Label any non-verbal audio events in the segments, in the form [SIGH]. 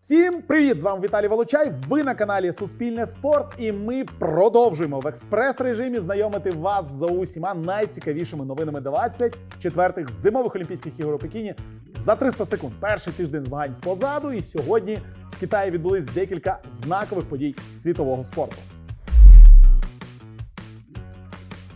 Всім привіт! З вами Віталій Волочай. Ви на каналі Суспільне Спорт, і ми продовжуємо в експрес-режимі знайомити вас з усіма найцікавішими новинами 24-х зимових Олімпійських ігор у Пекіні за 300 секунд. Перший тиждень змагань позаду, і сьогодні в Китаї відбулись декілька знакових подій світового спорту.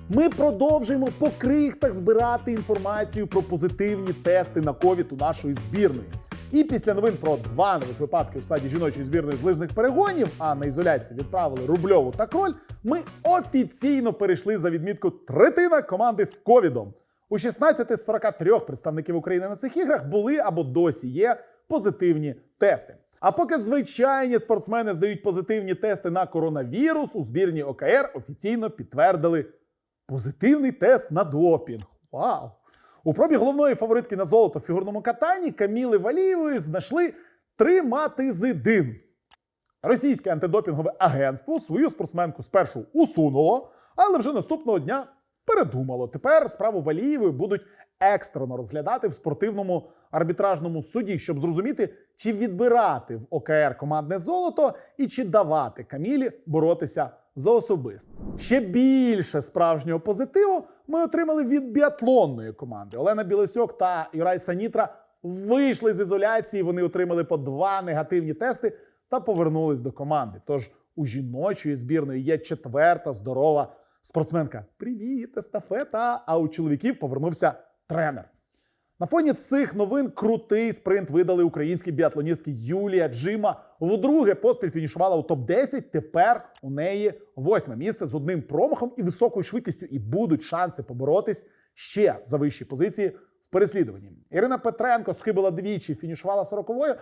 Ми продовжуємо по крихтах збирати інформацію про позитивні тести на ковід у нашої збірної. І після новин про два нових випадки у складі жіночої збірної з лижних перегонів, а на ізоляцію відправили Рубльову та Кроль, ми офіційно перейшли за відмітку третина команди з ковідом. У 16 з 43 представників України на цих іграх були або досі є позитивні тести. А поки звичайні спортсмени здають позитивні тести на коронавірус, у збірні ОКР офіційно підтвердили позитивний тест на допінг. Вау! У пробі головної фаворитки на золото в фігурному катанні Каміли Валієвої знайшли триматизидин. Російське антидопінгове агентство свою спортсменку спершу усунуло, але вже наступного дня передумало. Тепер справу Валієвої будуть екстрено розглядати в спортивному арбітражному суді, щоб зрозуміти, чи відбирати в ОКР командне золото і чи давати Камілі боротися за особисте. Ще більше справжнього позитиву ми отримали від біатлонної команди. Олена Білосьок та Юрай Санітра вийшли з ізоляції. Вони отримали по два негативні тести та повернулись до команди. Тож у жіночої збірної є четверта здорова спортсменка. Привіт, естафета! А у чоловіків повернувся тренер. На фоні цих новин крутий спринт видали українські біатлоністки Юлія Джима. Вдруге поспіль фінішувала у топ-10. Тепер у неї восьме місце з одним промахом і високою швидкістю. І будуть шанси поборотись ще за вищі позиції в переслідуванні. Ірина Петренко схибила двічі, фінішувала 40-ю,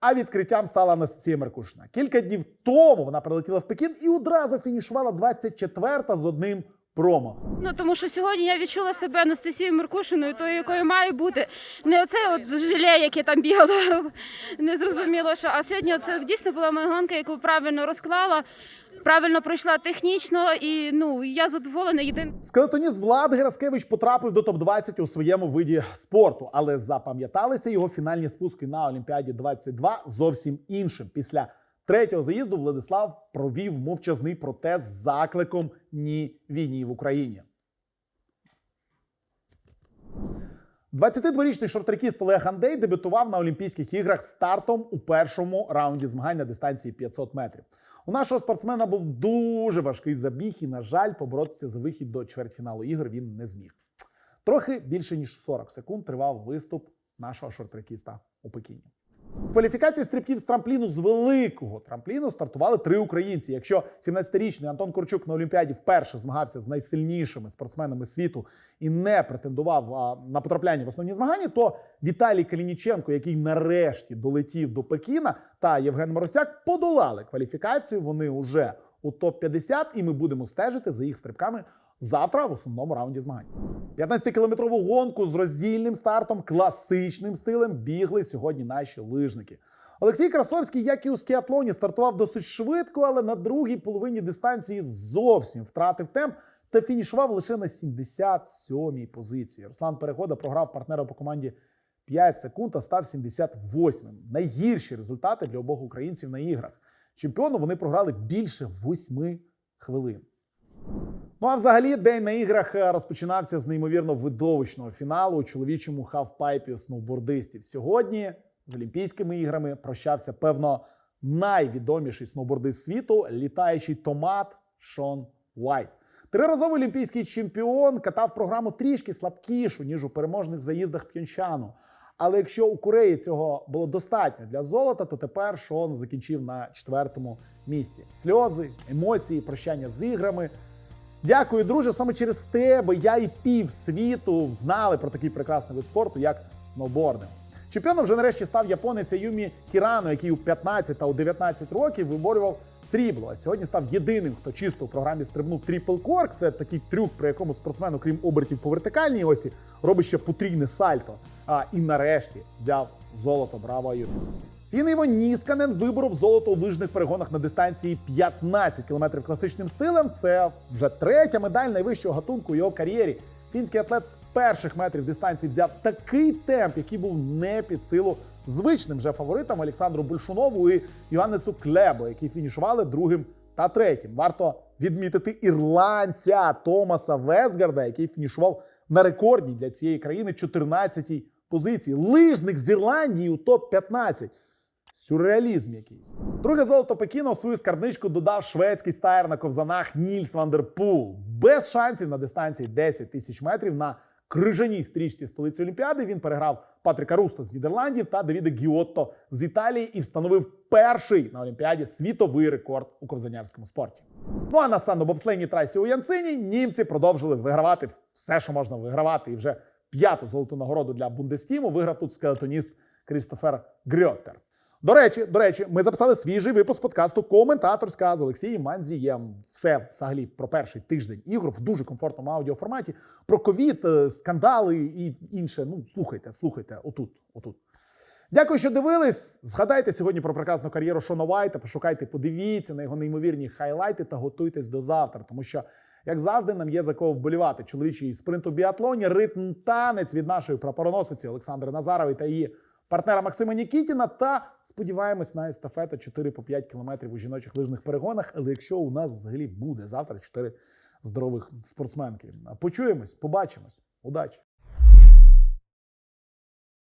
а відкриттям стала Анастасія Меркушина. Кілька днів тому вона прилетіла в Пекін і одразу фінішувала 24-та з одним промахом. Ну тому що сьогодні я відчула себе Анастасією Меркушиною, тою, якою має бути. Не оце от желе, яке там бігало, [LAUGHS] не зрозуміло, що. А сьогодні це дійсно була моя гонка, яку правильно розклала, правильно пройшла технічно, і ну я задоволена. Єдине. Скелетоніст Влад Гераскевич потрапив до топ-20 у своєму виді спорту, але запам'яталися його фінальні спуски на Олімпіаді 22 зовсім іншим. Після третього заїзду Владислав провів мовчазний протест з закликом Ні війні в Україні. 22-річний шортрекіст Олег Андей дебютував на Олімпійських іграх стартом у першому раунді змагань на дистанції 500 метрів. У нашого спортсмена був дуже важкий забіг, і, на жаль, поборотися за вихід до чвертьфіналу ігор він не зміг. Трохи більше ніж 40 секунд тривав виступ нашого шортрекіста у Пекіні. Кваліфікації стрибків з трампліну з великого трампліну стартували три українці. Якщо 17-річний Антон Корчук на Олімпіаді вперше змагався з найсильнішими спортсменами світу і не претендував на потрапляння в основні змагання, то Віталій Калініченко, який нарешті долетів до Пекіна, та Євген Моросяк подолали кваліфікацію. Вони вже у топ-50, і ми будемо стежити за їх стрибками завтра в основному раунді змагань. 15-кілометрову гонку з роздільним стартом, класичним стилем бігли сьогодні наші лижники. Олексій Красовський, як і у скіатлоні, стартував досить швидко, але на другій половині дистанції зовсім втратив темп та фінішував лише на 77-й позиції. Руслан Перехода програв партнера по команді 5 секунд та став 78-м. Найгірші результати для обох українців на іграх. Чемпіону вони програли більше 8 хвилин. Ну а взагалі день на іграх е, розпочинався з неймовірно видовищного фіналу у чоловічому хавпайпі у сноубордистів. Сьогодні з Олімпійськими іграми прощався, певно, найвідоміший сноубордист світу літаючий томат Шон Уайт. Триразовий олімпійський чемпіон катав програму трішки слабкішу, ніж у переможних заїздах П'йончану. Але якщо у Кореї цього було достатньо для золота, то тепер Шон закінчив на четвертому місці. Сльози, емоції, прощання з іграми. Дякую, друже. Саме через тебе я і пів світу знали про такий прекрасний вид спорту, як сноубординг. Чемпіоном вже нарешті став японець Юмі Хірано, який у 15 та у 19 років виборював срібло. А сьогодні став єдиним, хто чисто у програмі стрибнув трипл корк. Це такий трюк, при якому спортсмен, окрім обертів по вертикальній осі, робить ще потрійне сальто. А і нарешті взяв золото. Браво, Юмі! Фін Іво Нісканен виборов золото у лижних перегонах на дистанції 15 км класичним стилем. Це вже третя медаль найвищого гатунку у його кар'єрі. Фінський атлет з перших метрів дистанції взяв такий темп, який був не під силу звичним вже фаворитам Олександру Бульшунову і Йоаннесу Клебо, які фінішували другим та третім. Варто відмітити ірландця Томаса Вестгарда, який фінішував на рекордній для цієї країни 14-й позиції. Лижник з Ірландії у топ-15. Сюрреалізм якийсь. Друге золото Пекіна у свою скарбничку додав шведський стаєр на ковзанах Нільс Вандерпул. Без шансів на дистанції 10 тисяч метрів на крижаній стрічці столиці Олімпіади. Він переграв Патріка Руста з Нідерландів та Давіда Гіотто з Італії і встановив перший на Олімпіаді світовий рекорд у ковзанярському спорті. Ну а на санно-бобслейній трасі у Янцині німці продовжили вигравати все, що можна вигравати, і вже п'яту золоту нагороду для Бундестіму виграв тут скелетоніст Крістофер Грьоттер. До речі, до речі, ми записали свіжий випуск подкасту Коментаторська з Олексієм Манзієм. Все взагалі про перший тиждень ігор в дуже комфортному аудіоформаті. Про ковід, е, скандали і інше. Ну слухайте, слухайте, отут, отут. Дякую, що дивились. Згадайте сьогодні про прекрасну кар'єру Шона Вайта. Пошукайте, подивіться на його неймовірні хайлайти та готуйтесь до завтра, тому що. Як завжди, нам є за кого вболівати. Чоловічий спринт у біатлоні, ритм танець від нашої прапороносиці Олександри Назарової та її партнера Максима Нікітіна. Та сподіваємось на естафету 4 по 5 кілометрів у жіночих лижних перегонах. Але якщо у нас взагалі буде завтра 4 здорових спортсменки, почуємось, побачимось. Удачі!